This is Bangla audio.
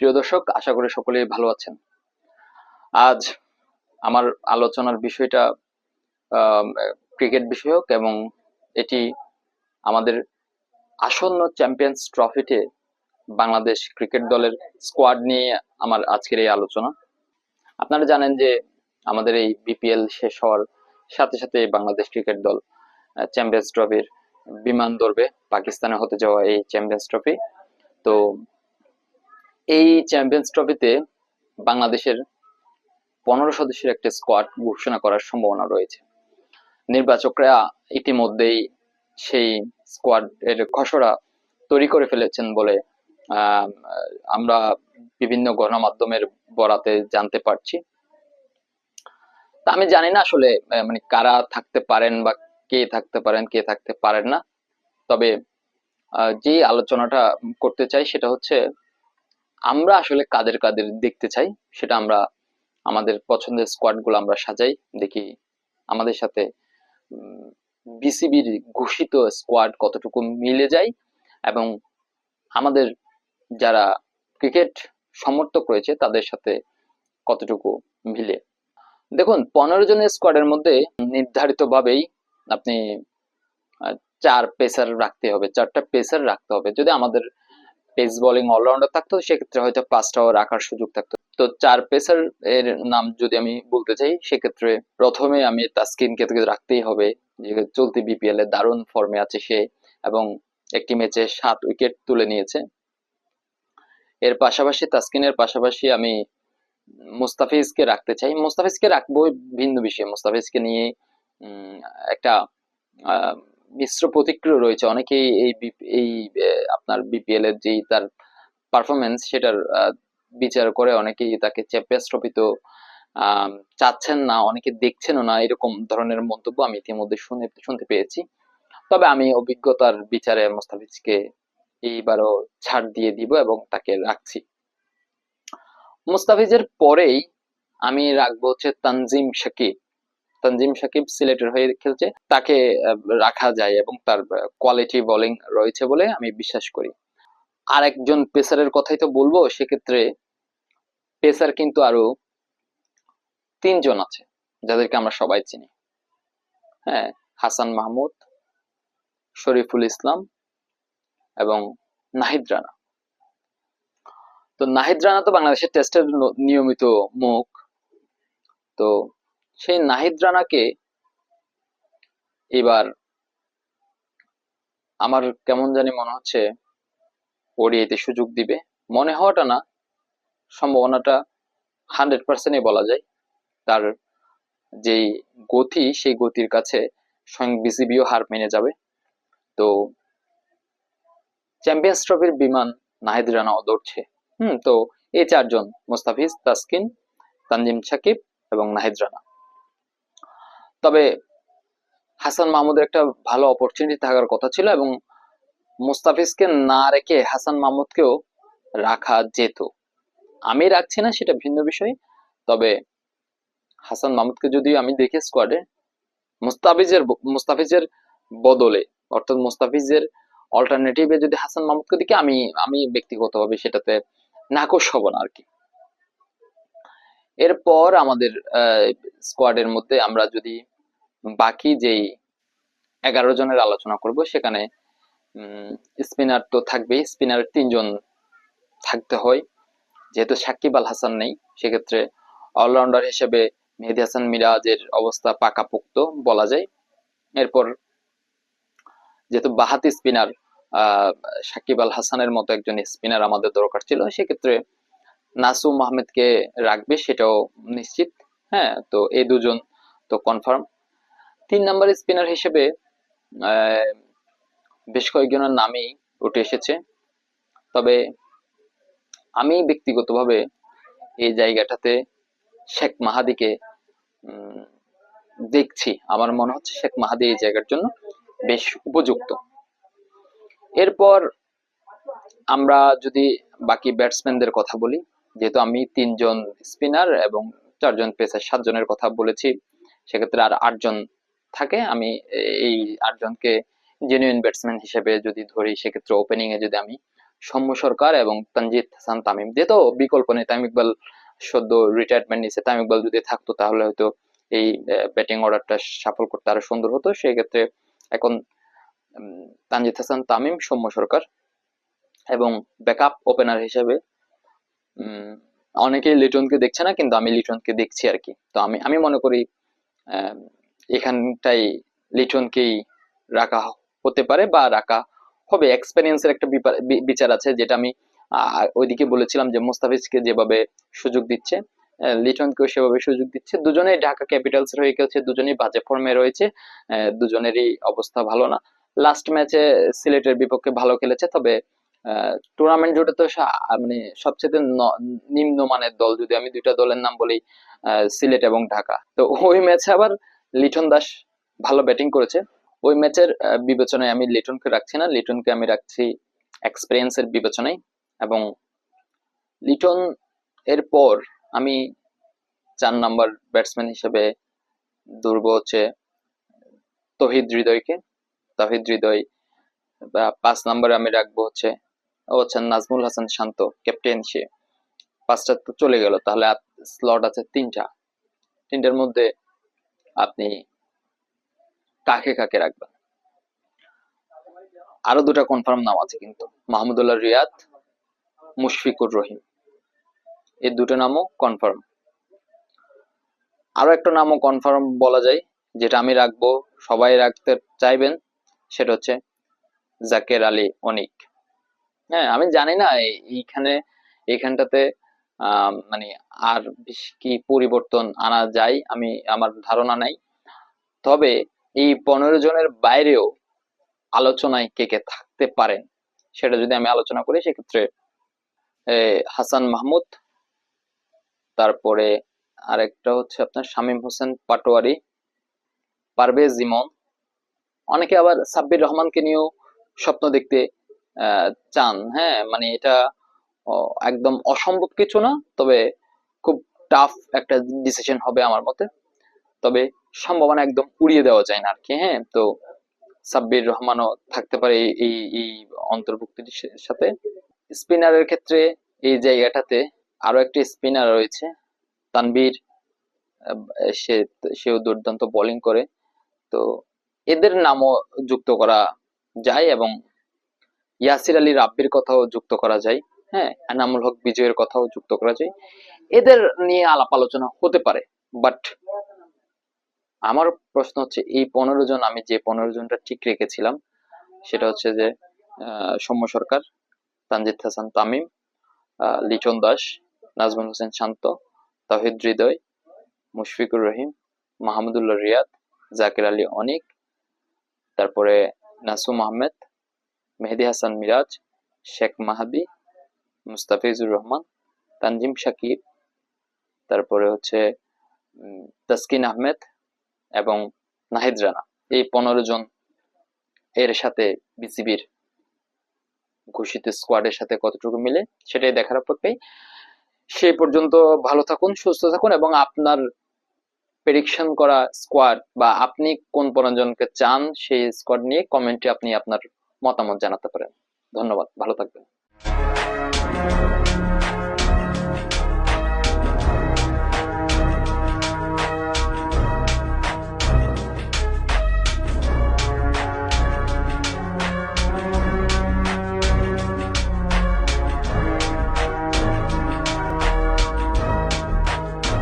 প্রিয় দর্শক, আশা করি সকলেই ভালো আছেন। আজ আমার আলোচনার বিষয়টা ক্রিকেট বিষয়ক এবং এটি আমাদের আসন্ন চ্যাম্পিয়ন্স ট্রফিতে বাংলাদেশ ক্রিকেট দলের স্কোয়াড নিয়ে আমার আজকের এই আলোচনা। আপনারা জানেন যে আমাদের এই বিপিএল শেষ হওয়ার সাথে সাথে বাংলাদেশ ক্রিকেট দল চ্যাম্পিয়ন্স ট্রফির বিমান ধরবে পাকিস্তানে হতে যাওয়া এই চ্যাম্পিয়ন্স ট্রফি। তো এই চ্যাম্পিয়ন্স ট্রফিতে বাংলাদেশের পনেরো সদস্যের একটা স্কোয়াড ঘোষণা করার সম্ভাবনা রয়েছে। নির্বাচকরা ইতিমধ্যেই সেই স্কোয়াড এর খসড়া তৈরি করে ফেলেছেন বলে আমরা বিভিন্ন গণমাধ্যমের বরাতে জানতে পারছি। তা আমি জানি না আসলে মানে কারা থাকতে পারেন বা কে থাকতে পারেন, কে থাকতে পারেন না। তবে যে আলোচনাটা করতে চাই সেটা হচ্ছে আমরা আসলে কাদের কাদের দেখতে চাই, সেটা আমরা আমাদের পছন্দের স্কোয়াডগুলো আমরা সাজাই। দেখি আমাদের সাথে বিসিবির ঘোষিত স্কোয়াড কতটুকু মিলে যায় এবং আমাদের যারা ক্রিকেট সমর্থক রয়েছে, তাদের সাথে কতটুকু মিলে। দেখুন, পনেরো জনের স্কোয়াডের মধ্যে নির্ধারিত ভাবেই আপনি চার পেসার রাখতে হবে, চারটা পেসার রাখতে হবে। যদি আমাদের পেস বোলিং অলরাউন্ডার থাকতো, সেক্ষেত্রে হয়তো পাঁচটাও রাখার সুযোগ থাকতো। তো চার পেসার এর নাম যদি আমি বলতে চাই, সেক্ষেত্রে প্রথমে আমি তাস্কিনকে তো রাখতেই হবে। যে চলতি বিপিএল এ দারুণ ফর্মে আছে সে এবং একটি ম্যাচে সাত উইকেট তুলে নিয়েছে। এর পাশাপাশি তাস্কিনের পাশাপাশি আমি মুস্তাফিজকে রাখতে চাই। মুস্তাফিজকে রাখব ভিন্ন বিষয়। মুস্তাফিজকে নিয়ে একটা মিশ্র প্রতিক্রিয়া রয়েছে। অনেকেই এই এই আপনার বিপিএল এর যেই তার পারফরমেন্স সেটার বিচার করে অনেকেই তাকে চ্যাম্পিয়ন্স ট্রফি তো চাচ্ছেন না, অনেকে দেখছেনও না, এরকম ধরনের মন্তব্য আমি ইতিমধ্যে শুনে, শুনতে পেয়েছি। তবে আমি অভিজ্ঞতার বিচারে মোস্তাফিজকে এইবারও ছাড় দিয়ে দিব এবং তাকে রাখছি। মুস্তাফিজের পরেই আমি রাখব হচ্ছে তানজিম সাকিব তানজিম সাকিব সিলেটের হয়ে খেলছে, তাকে রাখা যায় এবং তার কোয়ালিটি বোলিং রয়েছে বলে আমি বিশ্বাস করি। আর একজন পেসারের কথাই তো বলব, সেক্ষেত্রে পেসার কিন্তু আরও তিনজন আছে, যাদেরকে আমরা সবাই চিনি। হ্যাঁ হাসান মাহমুদ, শরীফুল ইসলাম এবং নাহিদ রানা। তো নাহিদ রানা তো বাংলাদেশের টেস্টের নিয়মিত মুখ। তো সেই নাহিদ রানাকে এবার আমার কেমন জানি মনে হচ্ছে ওডিআইতে সুযোগ দিবে। মনে হওয়াটা না, সম্ভাবনাটা হান্ড্রেড পার্সেন্টই বলা যায়। তার যেই গতি, সেই গতির কাছে স্বয়ং বিসিবিও হার মেনে যাবে। তো চ্যাম্পিয়ন্স ট্রফির বিমান নাহিদ রানাও দৌড়ছে। হুম, তো এই চারজন মোস্তাফিজ, তাসকিন, তানজিম সাকিব এবং নাহিদ রানা। তবে হাসান মাহমুদের একটা ভালো অপরচুনিটি থাকার কথা ছিল এবং মুস্তাফিজকে না রেখে হাসান মাহমুদকেও রাখা যেত। আমি রাখছি না, সেটা ভিন্ন বিষয়। তবে হাসান মাহমুদকে যদি আমি দেখি স্কোয়াডে মুস্তাফিজের মুস্তাফিজের বদলে, অর্থাৎ মুস্তাফিজের অল্টারনেটিভে যদি হাসান মাহমুদকে দেখি, আমি আমি ব্যক্তিগতভাবে সেটাতে নাকশ হব না আর কি এরপর আমাদের স্কোয়াডের মধ্যে আমরা যদি বাকি যেই এগারো জনের আলোচনা করব, সেখানে স্পিনার তো থাকবেই, স্পিনার তিনজন থাকতে হয়। যেহেতু সাকিব আল হাসান নেই, সেক্ষেত্রে অলরাউন্ডার হিসেবে মেহেদি হাসান মিরাজের অবস্থা পাকাপোক্ত বলা যায়। এরপর, যেহেতু বাহাতি স্পিনার সাকিব আল হাসানের মতো একজন স্পিনার আমাদের দরকার ছিল, সেক্ষেত্রে নাসুম আহমেদকে রাখবে, সেটাও নিশ্চিত। হ্যাঁ তো এই দুজন তো কনফার্ম তিন নম্বর স্পিনার হিসেবে বেশ কয়েকজনের নামই উঠে এসেছে। তবে আমি ব্যক্তিগতভাবে এই জায়গাটাতে শেখ মাহাদিকে দেখছি। আমার মনে হচ্ছে শেখ মাহাদি এই জায়গার জন্য বেশ উপযুক্ত। এরপর আমরা যদি বাকি ব্যাটসম্যানদের কথা বলি, যেহেতু আমি তিনজন স্পিনার এবং চারজন পেসার, সাতজনের কথা বলেছি, সেক্ষেত্রে আর আটজন থাকে, আমি এই আটজনকে জেনুইন ব্যাটসম্যান হিসেবে যদি ধরি, সেক্ষেত্রে ওপেনিং এ যদি আমি সৌম্য সরকার এবং তানজিদ হাসান তামিম যেহেতু বিকল্প নেই। তামিম ইকবাল সদ্য রিটায়ারমেন্ট নিছে। তামিম ইকবাল যদি থাকতো, তাহলে হয়তো এই ব্যাটিং অর্ডারটা সাফল করতে আরও সুন্দর হতো। সেই ক্ষেত্রে এখন তানজিদ হাসান তামিম, সৌম্য সরকার এবং ব্যাকআপ ওপেনার হিসেবে অনেকেই লিটনকে দেখছে না, কিন্তু আমি লিটনকে দেখছি আর কি। তো আমি আমি মনে করি এখানটাই লিটনকেই রাখা হতে পারে বা রাখা হবে। এক্সপেরিয়েন্সের একটা বিচার আছে যেটা আমি ওইদিকে বলেছিলাম যে মুস্তাফিজকে যেভাবে সুযোগ দিচ্ছে লিটনকেও সেভাবে সুযোগ দিচ্ছে। দুজনেই ঢাকা ক্যাপিটালস হয়ে খেলছে, দুজনেই বাজে ফর্মে রয়েছে দুজনেরই অবস্থা ভালো না। লাস্ট ম্যাচে সিলেটের বিপক্ষে ভালো খেলেছে, তবে টুর্নামেন্ট জুড়ে তো মানে সবচেয়ে নিম্নমানের দল, যদি আমি দুইটা দলের নাম বলি সিলেট এবং ঢাকা। তো ওই ম্যাচে আবার লিটন দাস ভালো ব্যাটিং করেছে। ওই ম্যাচের বিবেচনায় আমি লিটনকে রাখছি না। লিটনকে আমি রাখছি এক্সপিরিয়েন্সের বিবেচনায়। এবং লিটন এর পর আমি চার নাম্বার ব্যাটসম্যান হিসেবে দুর্ব হচ্ছে তহিদ হৃদয়কে। তহিদ হৃদয়, বা পাঁচ নাম্বারে আমি রাখব হচ্ছে, ও হচ্ছে নাজমুল হাসান শান্ত ক্যাপ্টেন সে। পাঁচটা তো চলে গেল, তাহলে স্লট আছে তিনটা। তিনটার মধ্যে আপনি কাকে কাকে রাখবেন? আরও দুটা কনফার্ম নাম আছে কিন্তু। মাহমুদুল্লাহ রিয়াদ, মুশফিকুর রহিম। এই দুটো নামও কনফার্ম আরও একটা নামও কনফার্ম বলা যায়, যেটা আমি রাখব, সবাই রাখতে চাইবেন, সেটা হচ্ছে জাকের আলী অনিক। হ্যাঁ আমি জানি না এইখানে এইখানটাতে মানে আর কি পরিবর্তন আনা যায় আমি আমার ধারণা নাই। তবে এই পনেরো জনের বাইরেও আলোচনায় কে কে থাকতে পারেন, সেটা যদি আমি আলোচনা করি, সেক্ষেত্রে হাসান মাহমুদ, তারপরে আরেকটা হচ্ছে আপনার শামীম হোসেন পাটোয়ারি, পারভেজ জিমন অনেকে আবার সাব্বির রহমানকে নিয়েও স্বপ্ন দেখতে চান। হ্যাঁ মানে এটা একদম অসম্ভব কিছু না তবে খুব টাফ একটা ডিসিশন হবে আমার মতে। তবে সম্ভাবনা একদম উড়িয়ে দেওয়া যায় না আর কি হ্যাঁ? তো সাব্বির রহমানও থাকতে পারে এই এই অন্তর্ভুক্তির সাথে। স্পিনারের ক্ষেত্রে এই জায়গাটাতে আরও একটি স্পিনার রয়েছে তানভীর। আহ, সে সেও দুর্দান্ত বোলিং করে। তো এদের নামও যুক্ত করা যায় এবং ইয়াসির আলী রাব্বির কথাও যুক্ত করা যায়। হ্যাঁ এনামুল হক বিজয়ের কথাও যুক্ত করা যায়। এদের নিয়ে আলাপ আলোচনা হতে পারে বাট আমার প্রশ্ন হচ্ছে, এই পনেরো জন, আমি যে পনেরো জনটা ঠিক রেখেছিলাম, সেটা হচ্ছে যে সৌম্য সরকার, তানজিদ হাসান তামিম লিটন দাস, নাজমুল হোসেন শান্ত, তাহিদ হৃদয়, মুশফিকুর রহিম, মাহমুদুল্লাহ রিয়াদ, জাকির আলী অনিক, তারপরে নাসুম আহমেদ, মেহেদি হাসান মিরাজ, শেখ মাহাদি মুস্তাফিজুর রহমান, তানজিম শাকিব তারপরে হচ্ছে তাসকিন আহমেদ এবং নাহিদ রানা। এই পনেরো জন এর সাথে বিসিবির ঘোষিত স্কোয়াডের সাথে কতটুকু মিলে সেটাই দেখার অপেক্ষায় সেই পর্যন্ত ভালো থাকুন, সুস্থ থাকুন এবং আপনার প্রেডিকশন করা স্কোয়াড বা আপনি কোন পনেরো জনকে চান সেই স্কোয়াড নিয়ে কমেন্টে আপনি আপনার মতামত জানাতে পারেন। ধন্যবাদ, ভালো থাকবেন। Thank you.